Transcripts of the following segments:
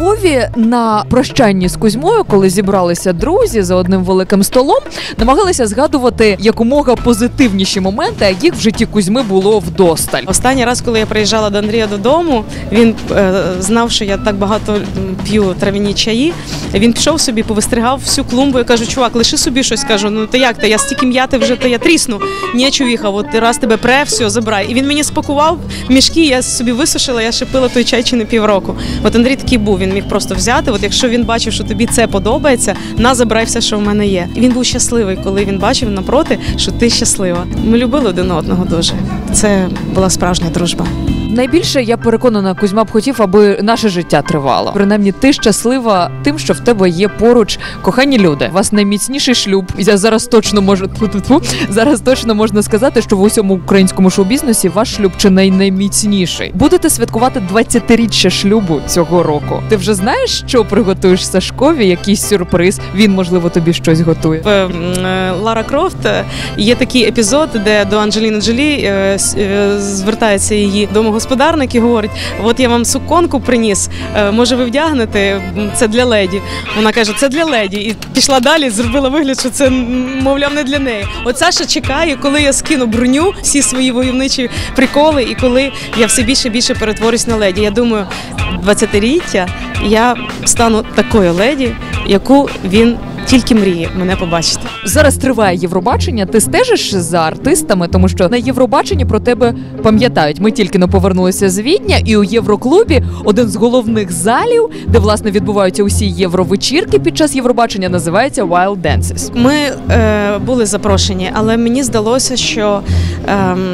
Львові на прощанні з Кузьмою, коли зібралися друзі за одним великим столом, намагалися згадувати якомога позитивніші моменти, а їх в житті Кузьми було вдосталь. Останній раз, коли я приїжджала до Андрія додому, він е, знав, що я так багато п'ю трав'яні чаї. Він пішов собі, повистригав всю клумбу. Я кажу, чувак, лиши собі щось. Кажу, ну ти як ти? Я стільки м'яти вже та я трісну. Ні, чувіха, от раз тебе пре, все, забирай. І він мені спакував мішки, я собі висушила, я ще пила той чай чи не півроку. От Андрій такий був, він міг просто взяти. От якщо він бачив, що тобі це подобається, на забирай все, що в мене є. І він був щасливий, коли він бачив напроти, що ти щаслива. Ми любили один одного дуже. Це була справжня дружба. Найбільше я переконана, Кузьма б хотів, аби наше життя тривало. Принаймні, ти щаслива тим, що в тебе є поруч кохані люди. У вас найміцніший шлюб. Я зараз точно можу зараз точно можна сказати, що в усьому українському шоу-бізнесі ваш шлюб чи найміцніший. Будете святкувати 20-річчя шлюбу цього року. Ти вже знаєш, що приготуєш Сашкові? Якийсь сюрприз? Він можливо тобі щось готує. В е, Лара Крофт е, є такий епізод, де до Анджеліни Джолі е, звертається її домогосподарник і говорить: От я вам суконку приніс, е, може ви вдягнете? Це для леді. Вона каже, це для леді. І пішла далі, зробила вигляд, що це мовляв не для неї. От Саша чекає, коли я скину броню, всі свої войовничі приколи, і коли я все більше і більше перетворюсь на леді. Я думаю, 20-річчя я стану такою леді, яку він тільки мріє мене побачити. Зараз триває Євробачення. Ти стежиш за артистами, тому що на Євробаченні про тебе пам'ятають. Ми тільки не повернулися з Відня, і у Євроклубі один з головних залів, де власне відбуваються усі євровечірки під час Євробачення, називається Wild Dances. Ми е, були запрошені, але мені здалося, що ем,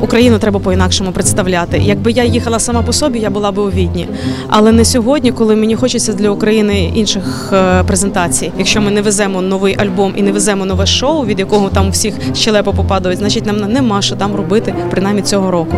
Україну треба по-інакшому представляти. Якби я їхала сама по собі, я була би у відні. Але не сьогодні, коли мені хочеться для України інших е, презентацій. Якщо ми не веземо новий альбом і не веземо нове шоу, від якого там всіх щелепо попадають, значить нам нема що там робити, принаймні цього року.